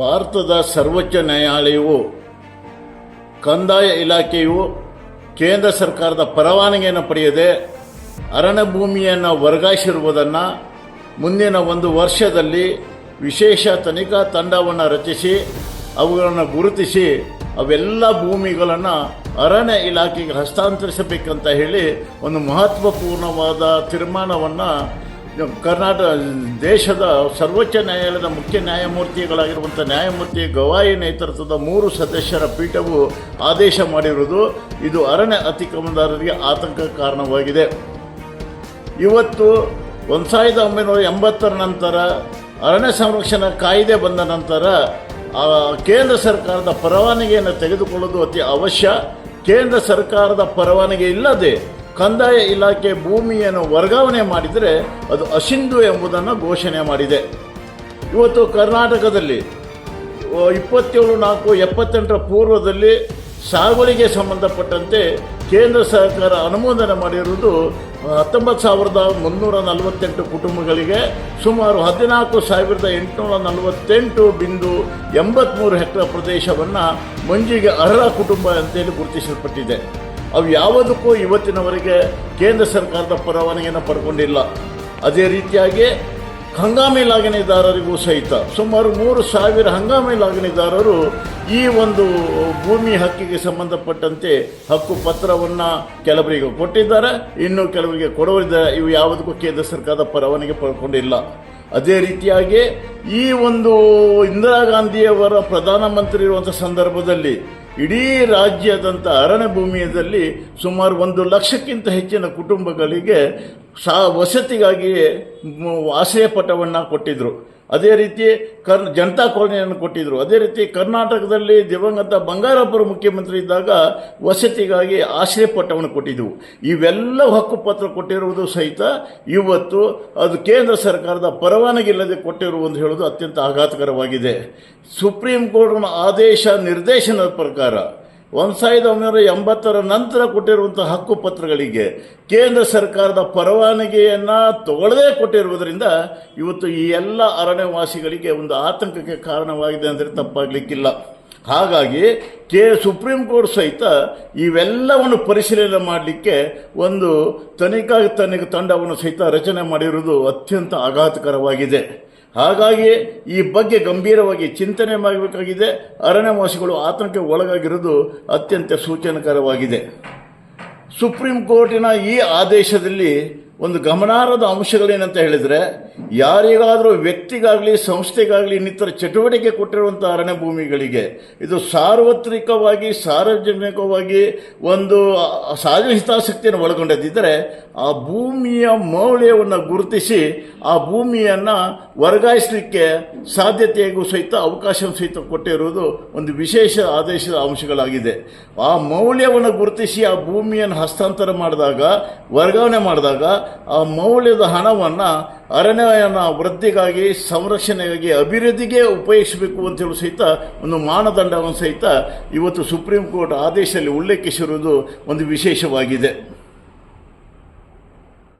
ಭಾರತದ ಸರ್ವೋಚ್ಚ ನ್ಯಾಯಾಲಯವು, ಕಂದಾಯ ಇಲಾಖೆಯು ಕೇಂದ್ರ ಸರ್ಕಾರದ ಪರವಾನಗಿಯನ್ನು ಪಡೆಯದೆ ಅರಣ್ಯ ಭೂಮಿಯನ್ನು ವರ್ಗಾಯಿಸಿರುವುದನ್ನು ಮುಂದಿನ ಒಂದು ವರ್ಷದಲ್ಲಿ ವಿಶೇಷ ತನಿಖಾ ತಂಡವನ್ನು ರಚಿಸಿ, ಅವುಗಳನ್ನು ಗುರುತಿಸಿ, ಅವೆಲ್ಲ ಭೂಮಿಗಳನ್ನು ಅರಣ್ಯ ಇಲಾಖೆಗೆ ಹಸ್ತಾಂತರಿಸಬೇಕಂತ ಹೇಳಿ ಒಂದು ಮಹತ್ವಪೂರ್ಣವಾದ ತೀರ್ಮಾನವನ್ನು ಕರ್ನಾಟಕ, ದೇಶದ ಸರ್ವೋಚ್ಚ ನ್ಯಾಯಾಲಯದ ಮುಖ್ಯ ನ್ಯಾಯಮೂರ್ತಿಗಳಾಗಿರುವಂಥ ನ್ಯಾಯಮೂರ್ತಿ ಗವಾಯಿ ನೇತೃತ್ವದ ಮೂರು ಸದಸ್ಯರ ಪೀಠವು ಆದೇಶ ಮಾಡಿರುವುದು ಇದು ಅರಣ್ಯ ಅತಿಕ್ರಮಣದಾರರಿಗೆ ಆತಂಕ ಕಾರಣವಾಗಿದೆ. ಇವತ್ತು ಒಂದು ಸಾವಿರದ ಒಂಬೈನೂರ ಎಂಬತ್ತರ ನಂತರ ಅರಣ್ಯ ಸಂರಕ್ಷಣಾ ಕಾಯ್ದೆ ಬಂದ ನಂತರ ಕೇಂದ್ರ ಸರ್ಕಾರದ ಪರವಾನಗಿಯನ್ನು ತೆಗೆದುಕೊಳ್ಳೋದು ಅತಿ ಅವಶ್ಯ. ಕೇಂದ್ರ ಸರ್ಕಾರದ ಪರವಾನಗಿ ಇಲ್ಲದೆ ಕಂದಾಯ ಇಲಾಖೆ ಭೂಮಿಯನ್ನು ವರ್ಗಾವಣೆ ಮಾಡಿದರೆ ಅದು ಅಸಿಂಧು ಎಂಬುದನ್ನು ಘೋಷಣೆ ಮಾಡಿದೆ. ಇವತ್ತು ಕರ್ನಾಟಕದಲ್ಲಿ ಇಪ್ಪತ್ತೇಳು ನಾಲ್ಕು ಎಪ್ಪತ್ತೆಂಟರ ಪೂರ್ವದಲ್ಲಿ ಸಾಗುವಳಿಗೆ ಸಂಬಂಧಪಟ್ಟಂತೆ ಕೇಂದ್ರ ಸರ್ಕಾರ ಅನುಮೋದನೆ ಮಾಡಿರುವುದು ಹತ್ತೊಂಬತ್ತು ಸಾವಿರದ ಮುನ್ನೂರ ನಲವತ್ತೆಂಟು ಕುಟುಂಬಗಳಿಗೆ ಸುಮಾರು ಹದಿನಾಲ್ಕು ಸಾವಿರದ ಎಂಟುನೂರ ನಲವತ್ತೆಂಟು ಬಿಂದು ಎಂಬತ್ತ್ಮೂರು ಹೆಕ್ಟರ್ ಪ್ರದೇಶವನ್ನು ಮಂಜಿಗೆ ಅರ್ಹ ಕುಟುಂಬ ಅಂತೇಳಿ ಗುರುತಿಸಲ್ಪಟ್ಟಿದೆ. ಅವು ಯಾವುದಕ್ಕೂ ಇವತ್ತಿನವರೆಗೆ ಕೇಂದ್ರ ಸರ್ಕಾರದ ಪರವಾನಗಿಯನ್ನು ಪಡ್ಕೊಂಡಿಲ್ಲ. ಅದೇ ರೀತಿಯಾಗಿ ಹಂಗಾಮಿ ಲಾಗಣಿದಾರರಿಗೂ ಸಹಿತ ಸುಮಾರು ಮೂರು ಸಾವಿರ ಹಂಗಾಮಿ ಲಾಗಣಿದಾರರು ಈ ಒಂದು ಭೂಮಿ ಹಕ್ಕಿಗೆ ಸಂಬಂಧಪಟ್ಟಂತೆ ಹಕ್ಕು ಪತ್ರವನ್ನು ಕೆಲವರಿಗೆ ಕೊಟ್ಟಿದ್ದಾರೆ. ಇನ್ನು ಕೆಲವರಿಗೆ ಕೊಡುವರಿದ್ದಾರೆ. ಇವು ಯಾವುದಕ್ಕೂ ಕೇಂದ್ರ ಸರ್ಕಾರದ ಪರವಾನಗಿ ಪಡ್ಕೊಂಡಿಲ್ಲ. ಅದೇ ರೀತಿಯಾಗಿ ಈ ಒಂದು ಇಂದಿರಾ ಗಾಂಧಿಯವರ ಪ್ರಧಾನಮಂತ್ರಿ ಇರುವಂಥ ಸಂದರ್ಭದಲ್ಲಿ ಇಡೀ ರಾಜ್ಯದಂಥ ಅರಣ್ಯ ಭೂಮಿಯಲ್ಲಿ ಸುಮಾರು ಒಂದು ಲಕ್ಷಕ್ಕಿಂತ ಹೆಚ್ಚಿನ ಕುಟುಂಬಗಳಿಗೆ ಸಾ ವಸತಿಗಾಗಿ ಆಶ್ರಯ ಪಟವನ್ನು ಕೊಟ್ಟಿದ್ದರು ಅದೇ ರೀತಿ ಕರ್, ಜನತಾ ಕಾಲೋನಿಯನ್ನು ಕೊಟ್ಟಿದ್ದರು ಅದೇ ರೀತಿ ಕರ್ನಾಟಕದಲ್ಲಿ ದಿವಂಗತ ಬಂಗಾರಪ್ಪರು ಮುಖ್ಯಮಂತ್ರಿ ಇದ್ದಾಗ ವಸತಿಗಾಗಿ ಆಶ್ರಯ ಪಟ್ಟವನ್ನು ಕೊಟ್ಟಿದ್ದವು ಇವೆಲ್ಲ ಹಕ್ಕುಪತ್ರ ಕೊಟ್ಟಿರುವುದು ಸಹಿತ ಇವತ್ತು ಅದು ಕೇಂದ್ರ ಸರ್ಕಾರದ ಪರವಾನಗಿ ಇಲ್ಲದೆ ಕೊಟ್ಟಿರುವುದು ಅಂತ ಹೇಳೋದು ಅತ್ಯಂತ ಆಘಾತಕರವಾಗಿದೆ. ಸುಪ್ರೀಂ ಕೋರ್ಟ್ನ ಆದೇಶ ನಿರ್ದೇಶನದ ಪ್ರಕಾರ ಒಂದು ಸಾವಿರದ ಒಂಬೈನೂರ ಎಂಬತ್ತರ ನಂತರ ಕೊಟ್ಟಿರುವಂಥ ಹಕ್ಕುಪತ್ರಗಳಿಗೆ ಕೇಂದ್ರ ಸರ್ಕಾರದ ಪರವಾನಗಿಯನ್ನು ತಗೊಳ್ಳದೇ ಕೊಟ್ಟಿರುವುದರಿಂದ ಇವತ್ತು ಈ ಎಲ್ಲ ಅರಣ್ಯವಾಸಿಗಳಿಗೆ ಒಂದು ಆತಂಕಕ್ಕೆ ಕಾರಣವಾಗಿದೆ ಅಂದರೆ ತಪ್ಪಾಗಲಿಕ್ಕಿಲ್ಲ. ಹಾಗಾಗಿ ಕೆ ಸುಪ್ರೀಂ ಕೋರ್ಟ್ ಸಹಿತ ಇವೆಲ್ಲವನ್ನು ಪರಿಶೀಲನೆ ಮಾಡಲಿಕ್ಕೆ ಒಂದು ತನಿಖಾ ತನಿಖೆ ತಂಡವನ್ನು ಸಹಿತ ರಚನೆ ಮಾಡಿರುವುದು ಅತ್ಯಂತ ಆಘಾತಕರವಾಗಿದೆ. ಹಾಗಾಗಿ ಈ ಬಗ್ಗೆ ಗಂಭೀರವಾಗಿ ಚಿಂತನೆ ಮಾಡಬೇಕಾಗಿದೆ. ಅರಣ್ಯವಾಸಿಗಳು ಆತಂಕಕ್ಕೆ ಒಳಗಾಗಿರುವುದು ಅತ್ಯಂತ ಸೂಚನಕರವಾಗಿದೆ. ಸುಪ್ರೀಂ ಕೋರ್ಟಿನ ಈ ಆದೇಶದಲ್ಲಿ ಒಂದು ಗಮನಾರ್ಹದ ಅಂಶಗಳೇನಂತ ಹೇಳಿದರೆ ಯಾರಿಗಾದರೂ ವ್ಯಕ್ತಿಗಾಗಲಿ, ಸಂಸ್ಥೆಗಾಗಲಿ ಇನ್ನಿತರ ಚಟುವಟಿಕೆ ಕೊಟ್ಟಿರುವಂಥ ಅರಣ್ಯ ಭೂಮಿಗಳಿಗೆ ಇದು ಸಾರ್ವತ್ರಿಕವಾಗಿ, ಸಾರ್ವಜನಿಕವಾಗಿ ಒಂದು ಸಹಜ ಹಿತಾಸಕ್ತಿಯನ್ನು ಒಳಗೊಂಡದಿದ್ದರೆ ಆ ಭೂಮಿಯ ಮೌಲ್ಯವನ್ನು ಗುರುತಿಸಿ ಆ ಭೂಮಿಯನ್ನು ವರ್ಗಾಯಿಸಲಿಕ್ಕೆ ಸಾಧ್ಯತೆಗೂ ಸಹಿತ ಅವಕಾಶ ಸಹಿತ ಕೊಟ್ಟಿರುವುದು ಒಂದು ವಿಶೇಷ ಆದೇಶದ ಅಂಶಗಳಾಗಿದೆ. ಆ ಮೌಲ್ಯವನ್ನು ಗುರುತಿಸಿ ಆ ಭೂಮಿಯನ್ನು ಹಸ್ತಾಂತರ ಮಾಡಿದಾಗ, ವರ್ಗಾವಣೆ ಮಾಡಿದಾಗ ಆ ಮೌಲ್ಯದ ಹಣವನ್ನು ಅರಣ್ಯನ ವೃದ್ಧಿಗಾಗಿ, ಸಂರಕ್ಷಣೆಗಾಗಿ, ಅಭಿವೃದ್ಧಿಗೆ ಉಪಯೋಗಿಸಬೇಕು ಅಂತೇಳಿ ಸಹಿತ, ಒಂದು ಮಾನದಂಡವನ್ನು ಸಹಿತ ಇವತ್ತು ಸುಪ್ರೀಂ ಕೋರ್ಟ್ ಆದೇಶದಲ್ಲಿ ಉಲ್ಲೇಖಿಸಿರುವುದು ಒಂದು ವಿಶೇಷವಾಗಿದೆ.